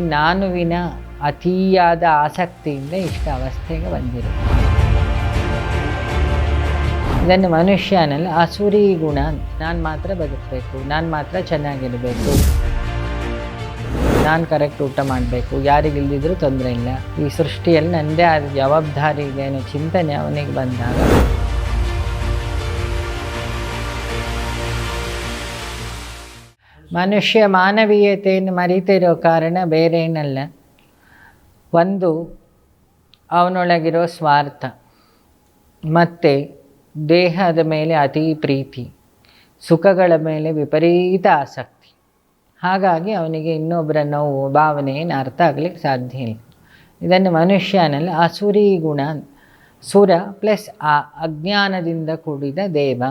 ನಾನುವಿನ ಅತಿಯಾದ ಆಸಕ್ತಿಯಿಂದ ಇಷ್ಟ ಅವಸ್ಥೆಗೆ ಬಂದಿರುತ್ತೆ ಇದನ್ನು ಮನುಷ್ಯನಲ್ಲಿ, ಅಸುರಿ ಗುಣ ನಾನು ಮಾತ್ರ ಬದುಕಬೇಕು, ನಾನು ಮಾತ್ರ ಚೆನ್ನಾಗಿರಬೇಕು. ನಾನು ಕರೆಕ್ಟ್ ಊಟ ಮಾಡಬೇಕು ಯಾರಿಗಿಲ್ದಿದ್ರೂ ತೊಂದರೆ ಇಲ್ಲ. ಈ ಸೃಷ್ಟಿಯಲ್ಲಿ ನನ್ನದೇ ಆದ ಜವಾಬ್ದಾರಿ ಇದೆ ಅನ್ನೋ ಚಿಂತನೆ ಅವನಿಗೆ ಬಂದಾಗ. ಮನುಷ್ಯ ಮಾನವೀಯತೆಯನ್ನು ಮರಿತಿರೋ ಕಾರಣ ಬೇರೆ ಏನಲ್ಲ ಒಂದು, ಅವನೊಳಗಿರೋ ಸ್ವಾರ್ಥ. ಮತ್ತು, ದೇಹದ ಮೇಲೆ ಅತಿ ಪ್ರೀತಿ. ಸುಖಗಳ ಮೇಲೆ ವಿಪರೀತ ಆಸಕ್ತಿ. ಹಾಗಾಗಿ ಅವನಿಗೆ ಇನ್ನೊಬ್ಬರ ನೋವು, ಭಾವನೆ ಏನು ಅರ್ಥ ಆಗಲಿಕ್ಕೆ ಸಾಧ್ಯ ಇಲ್ಲ. ಇದನ್ನು ಮನುಷ್ಯನಲ್ಲಿ ಅಸುರಿ ಗುಣ. ಸುರ ಪ್ಲಸ್ ಆ ಅಜ್ಞಾನದಿಂದ ಕೂಡಿದ ದೇವ.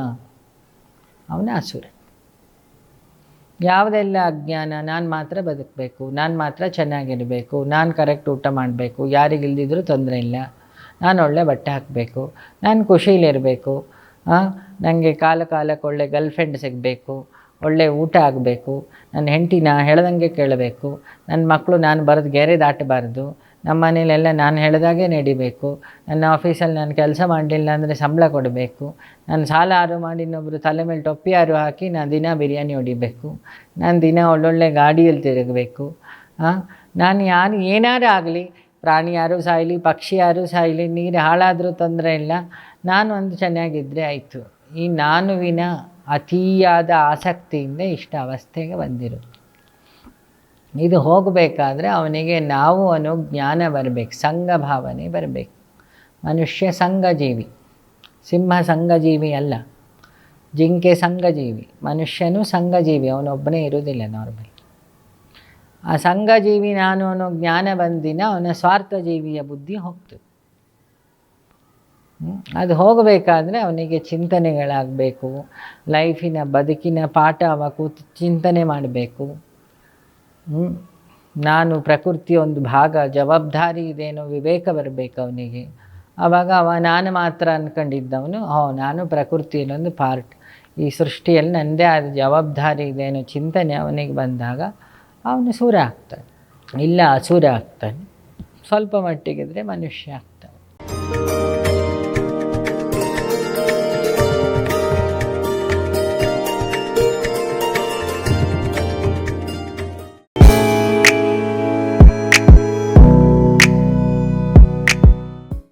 ಅವನ ಅಸುರ. ಯಾವುದೆಲ್ಲ ಅಜ್ಞಾನ? ನಾನು ಮಾತ್ರ ಬದುಕಬೇಕು, ನಾನು ಮಾತ್ರ ಚೆನ್ನಾಗಿರಬೇಕು, ನಾನು ಕರೆಕ್ಟ್ ಊಟ ಮಾಡಬೇಕು ಯಾರಿಗಿಲ್ದಿದ್ರೂ ತೊಂದರೆ ಇಲ್ಲ. ನಾನು ಒಳ್ಳೆ ಬಟ್ಟೆ ಹಾಕಬೇಕು, ನಾನು ಖುಷೀಲಿರಬೇಕು ನನಗೆ ಕಾಲ ಕಾಲಕ್ಕೆ ಒಳ್ಳೆ ಗರ್ಲ್ಫ್ರೆಂಡ್ ಸಿಗಬೇಕು, ಒಳ್ಳೆ ಊಟ ಆಗಬೇಕು ನನ್ನ ಹೆಂಡತಿನ ಹೇಳ್ದಂಗೆ ಕೇಳಬೇಕು ನನ್ನ ಮಕ್ಕಳು ನಾನು ಬರೋದು ಗೆರೆ ದಾಟಬಾರ್ದು ನಮ್ಮ ಮನೇಲೆಲ್ಲ ನಾನು ಹೇಳಿದಾಗೆ ನಡಿಬೇಕು. ನನ್ನ ಆಫೀಸಲ್ಲಿ ನಾನು ಕೆಲಸ ಮಾಡಲಿಲ್ಲ ಅಂದರೆ ಸಂಬಳ ಕೊಡಬೇಕು. ನಾನು ಸಾಲ ಆರು ಮಾಡಿ ಇನ್ನೊಬ್ಬರು ತಲೆ ಮೇಲೆ ಟೊಪ್ಪಿ ಆರು ಹಾಕಿ ನಾನು ದಿನ ಬಿರಿಯಾನಿ ಹೊಡಿಬೇಕು. ನಾನು ದಿನ ಒಳ್ಳೊಳ್ಳೆ ಗಾಡಿಯಲ್ಲಿ ತಿರುಗಬೇಕು. ನಾನು ಯಾರು ಏನಾರು ಆಗಲಿ, ಪ್ರಾಣಿ ಯಾರು ಸಾಯಲಿ, ಪಕ್ಷಿ ಯಾರು ಸಾಯಲಿ, ನೀರು ಹಾಳಾದರೂ ತೊಂದರೆ ಇಲ್ಲ. ನಾನು ಒಂದು ಚೆನ್ನಾಗಿದ್ದರೆ ಆಯಿತು. ಈ ನಾನುವಿನ ಅತಿಯಾದ ಆಸಕ್ತಿಯಿಂದ ಇಷ್ಟ ಅವಸ್ಥೆಗೆ ಬಂದಿರುತ್ತೆ ಇದು ಹೋಗಬೇಕಾದ್ರೆ ಅವನಿಗೆ ನಾವು ಅನ್ನೋ ಜ್ಞಾನ ಬರಬೇಕು, ಸಂಘ ಭಾವನೆ ಬರಬೇಕು ಮನುಷ್ಯ ಸಂಘಜೀವಿ, ಸಿಂಹ ಸಂಘಜೀವಿ ಅಲ್ಲ, ಜಿಂಕೆ ಸಂಘಜೀವಿ, ಮನುಷ್ಯನೂ ಸಂಘಜೀವಿ, ಅವನೊಬ್ಬನೇ ಇರುವುದಿಲ್ಲ ನಾರ್ಮಲ್ ಆ ಸಂಘಜೀವಿ ನಾನು ಅನ್ನೋ ಜ್ಞಾನ ಬಂದಿನ ಅವನ ಸ್ವಾರ್ಥ ಜೀವಿಯ ಬುದ್ಧಿ ಹೋಗ್ತದೆ? ಅದು ಹೋಗಬೇಕಾದ್ರೆ ಅವನಿಗೆ ಚಿಂತನೆಗಳಾಗಬೇಕು, ಲೈಫಿನ ಬದುಕಿನ ಪಾಠ ಅವ ಕೂತು ಚಿಂತನೆ ಮಾಡಬೇಕು? ನಾನು ಪ್ರಕೃತಿಯ ಒಂದು ಭಾಗ, ಜವಾಬ್ದಾರಿ ಇದೇನೋ ವಿವೇಕ ಬರಬೇಕು ಅವನಿಗೆ. ಆವಾಗ ಅವ, ನಾನು ಮಾತ್ರ ಅಂದ್ಕೊಂಡಿದ್ದವನು ಹೋ, ನಾನು ಪ್ರಕೃತಿಯಲ್ಲೊಂದು ಪಾರ್ಟ್ ಈ ಸೃಷ್ಟಿಯಲ್ಲಿ ನನ್ನದೇ ಆದ ಜವಾಬ್ದಾರಿ ಇದೇನೋ ಚಿಂತನೆ ಅವನಿಗೆ ಬಂದಾಗ ಅವನು ಸೂರ್ಯ ಆಗ್ತಾನೆ. ಇಲ್ಲ ಅಸೂರ್ಯ ಆಗ್ತಾನೆ. ಸ್ವಲ್ಪ ಮಟ್ಟಿಗಿದ್ರೆ ಮನುಷ್ಯ